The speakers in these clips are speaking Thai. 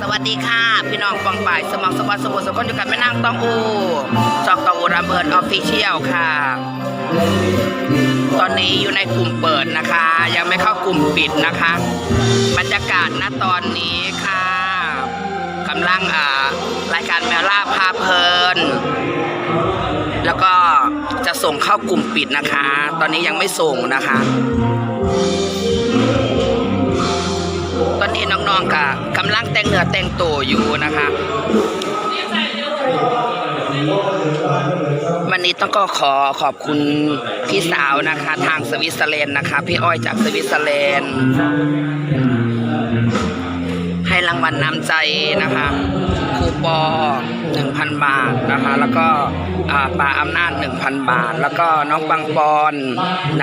สวัสดีค่ะ พี่น้องปองป่ายสมองสมบัติสมบูรณ์สมบูรณ์อยู่กับแม่นางตองอูจอกตองอูรำเบิดออฟฟิเชียลค่ะ ตอนนี้อยู่ในกลุ่มเปิดนะคะ ยังไม่เข้ากลุ่มปิดนะคะ บรรยากาศณตอนนี้ค่ะกำลังอ่ารายการแมวล่าพาเพลิน แล้วก็จะส่งเข้ากลุ่มปิดนะคะ ตอนนี้ยังไม่ส่งนะคะ ตอนนี้น้องๆก็กำลังแต่งเนื้อแต่งตัวอยู่นะคะวันนี้ต้องก็ขอขอบคุณพี่สาวนะคะ ทางสวิตเซอร์แลนด์นะคะ พี่อ้อยจากสวิตเซอร์แลนด์ให้รางวัลน้ำใจนะคะคูปอง1,000บาทนะคะ แล้วก็อ่าปาอำนาจ1,000บาท แล้วก็น้องปังปอน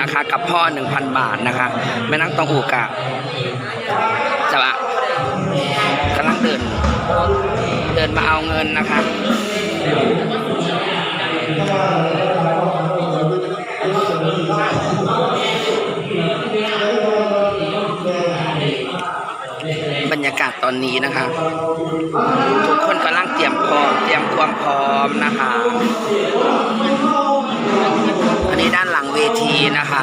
นะคะ กับพ่อ1,000บาทนะคะแม่นั่งตองอูกะ จะว่ากำลังเดิน เดินมาเอาเงินนะคะบรรยากาศตอนนี้นะคะ ทุกคนกำลังเตรียมพร้อมเตรียมความพร้อมนะคะ อันนี้ด้านหลังเวทีนะคะ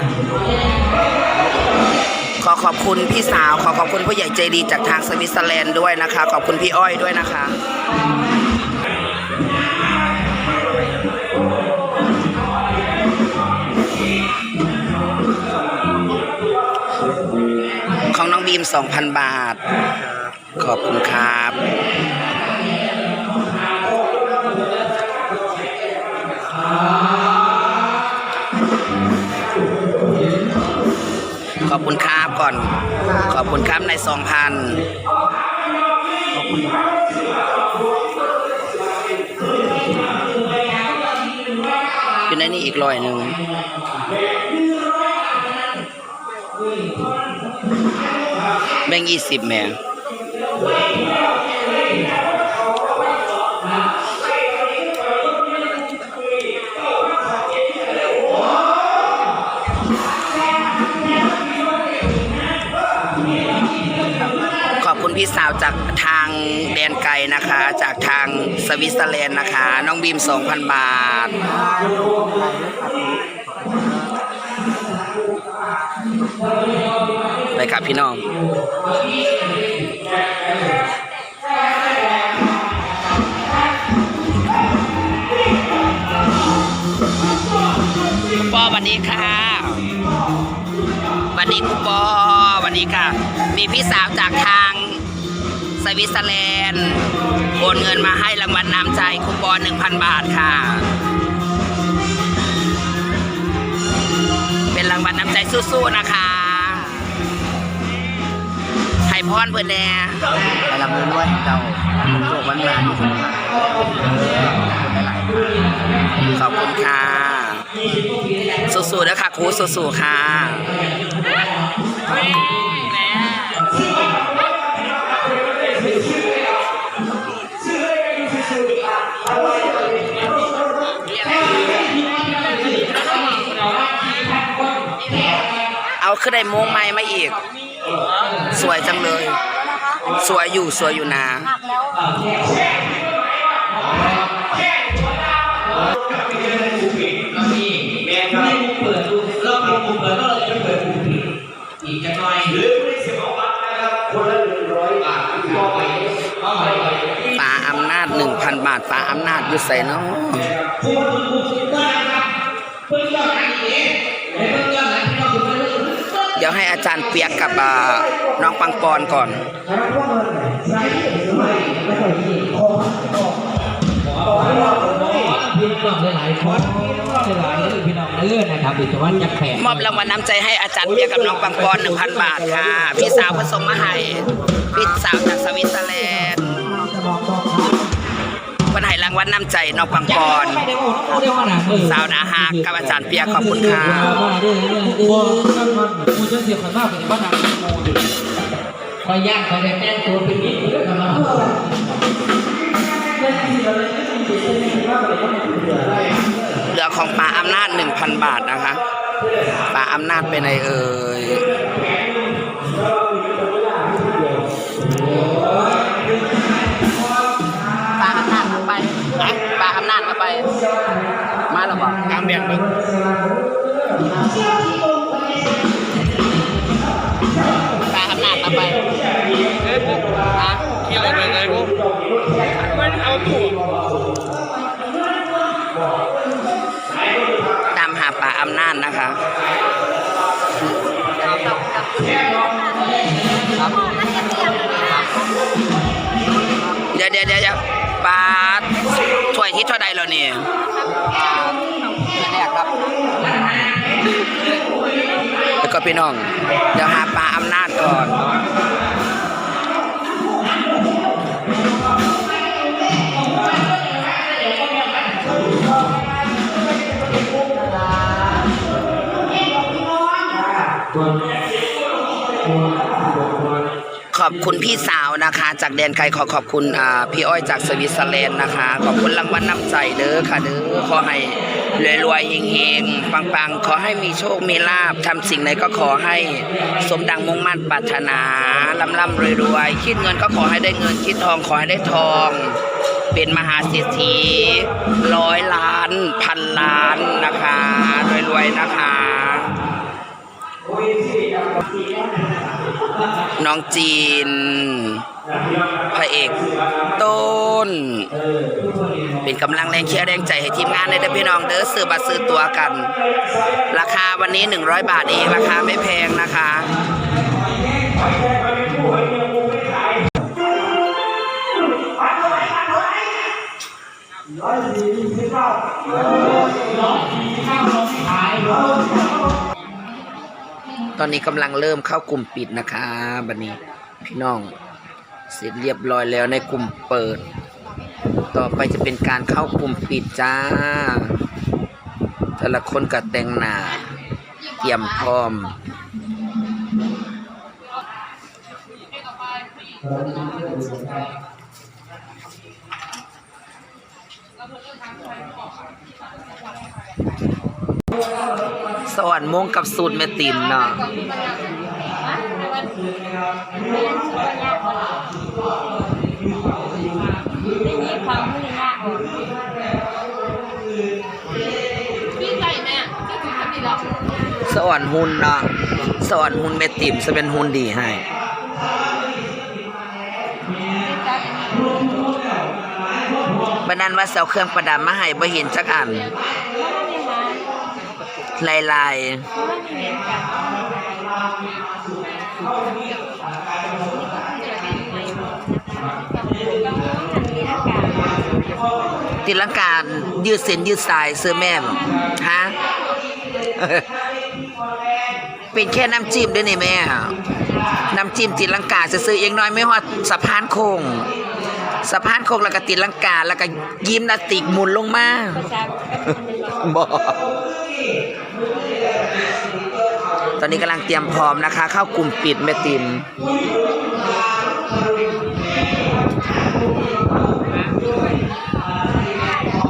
ขอขอบคุณพี่สาว ขอขอบคุณผู้ใหญ่ใจดีจากทางสวิตเซอร์แลนด์ด้วยนะคะ ขอบคุณพี่อ้อยด้วยนะคะของน้องบีม 2,000 บาท ขอบคุณครับ ขอบคุณครับ ก่อน ขอบคุณครับในสองพันอยู่ในนี้อีกร้อยหนึ่งแบ่งยี่สิบแม่ พี่สาวจากทางแดนไกลนะคะ จากทางสวิตเซอร์แลนด์นะคะ น้องบีม 2,000 บาท ไปครับพี่น้องคุณปอสวัสดีค่ะสวัสดีคุณปอสวัสดีค่ะ มีพี่สาวจากทาง สวิตเซอร์แลนด์โอนเงินมาให้รางวัลน้ำใจคุณปอ1,000 บาทค่ะ เป็นรางวัลน้ำใจสู้ๆนะคะไข่พรเพื่อนแน่ไปลำเนินด้วยเจ้าโชควันมาที่สุดครับหลายขอบคุณค่ะสู้ๆนะคะครูสู้ๆค่ะ ขึ้นได้โมงไม้มาอีก สวยจังเลย สวยอยู่สวยอยู่นะฟ้าอำนาจ1,000บาทฟ้าอำนาจอยู่ใส่เนาะ ดี๋ยวให้อาจารย์เปียกกับอ่าน้องปังปอนก่อนพี่น้องหลายๆคนหลายๆพี่น้องเลื่อนนะครับดิจวัฒน์ยักษ์แขกมอบรางวัลน้ำใจให้อาจารย์เปียกกับน้องปังปอน1,000บาทค่ะ พี่สาวผสมมาให้พี่สาวจากสวิตเซอร์แลนด์วันให้ รางวัลน้ำใจน้องปังปอนสาวนาฮักกับอาจารย์เปียกขอบคุณค่ะมูจะเสียขมากเป็นบ้านนางมูคอยย่างคอยแต่งตัวเป็นนิดเดียวกันเนาะเหลือของป่าอำนาจ1,000บาทนะคะป่าอำนาจไปไหนเอ่ยานก็ไป มาแล้วบอกตามแดดมึงปลาขนาดมาไปฮะคิดอะไรไปเลยกูมันเอาถูกตามหาปลาอำนาจนะคะเดี๋ยวเดี๋ยวเดี๋ยวปลาถ้ วยที่เท่าใดแล้วนี่แรกครับ แล้วก็พี่น้อง เดี๋ยวหาปลาอำนาจก่อนข อบคุณพี่สาวนะคะ จากแดนไกลขอขอบคุณพี่อ้อยจากสวิตเซอร์แลนด์นะคะ ขอบคุณรางวัลน้ำใจเด้อค่ะเด้อขอให้รวยๆเฮงๆปังๆ ขอให้มีโชคมีลาบทำสิ่งไหนก็ขอให้สมดังมุ่งมั่นปรารถนาล่ำล่ำรวยๆคิดเงินก็ขอให้ได้เงินคิดทองขอให้ได้ทอง เป็นมหาเศรษฐีร้อยล้าน พันล้านนะคะรวยๆนะคะ น้องจีน พระเอกต้น เป็นกำลังแรงเชียร์แรงใจให้ทีมงานในเด้อพี่น้องเด้อซื้อบัตรซื้อตัวกัน ราคาวันนี้ 100 บาทเองราคาไม่แพงนะคะ ตอนนี้กำลังเริ่มเข้ากลุ่มปิดนะคะบัดนี้พี่น้องเสร็จเรียบร้อยแล้วในกลุ่มเปิด ต่อไปจะเป็นการเข้ากลุ่มปิดจ้า แต่ละคนก็แต่งหน้าเตรียมพร้อม สวรรค์มงกับสูตรแม่ติมเนาะสอกสวรรค์หุ่นเนาะสวรรค์หุ่นแม่ติมจะเป็นหุ่นดีให้บันนั้นว่าเสาเครื่องประดับมาให้บ่เห็นจักอัน ลายลายติลังการยืดเส้นยืดสายเสื้อแม่ฮะเป็นแค่น้ำจิ้มด้วยนี่แม่ น้ำจิ้มติลังกาซื้อเองน้อยไม่ฮอดสะพานโค้งสะพานโค้งแล้วก็ติลังกาแล้วก็ยิ้มนาติกหมุนลงมา บอตอนนี้กำลังเตรียมพร้อมนะคะ เข้ากลุ่มปิดแม่ติม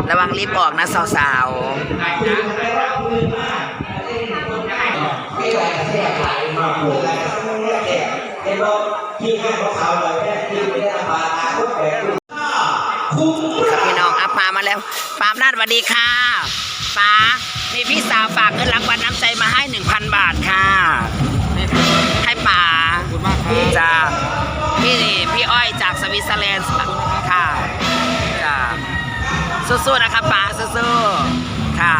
ระวังรีบออกนะสาวๆครับพี่น้องอาปามาแล้ว ปามนาดสวัสดีค่ะ ป้า มีพี่สาวฝากเงินรางวัลน้ำใจมาให้ 1,000 บาทค่ะให้ป๋าขอบคุณมากครับจ้าพี่พี่อ้อยจากสวิตเซอร์แลนด์ค่ะจ้าสู้ๆนะคะป๋าสู้ๆค่ะ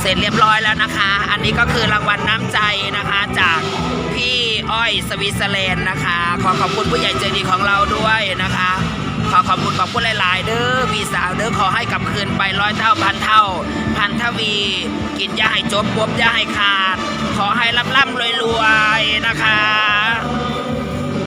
เสร็จเรียบร้อยแล้วนะคะ อันนี้ก็คือรางวัลน้ำใจนะคะจากพี่อ้อยสวิตเซอร์แลนด์นะคะ ขอขอบคุณผู้ใหญ่ใจดีของเราด้วยนะคะข อขอบคุณขอบคุณหลาย ๆ เด้อพี่สาวเด้อขอให้กลับคืนไปร้อยเท่าพันเท่า พันทวี กินยาให้จบปวบยาให้ขาด ขอให้ร่ำร่ำรวยรวยนะคะ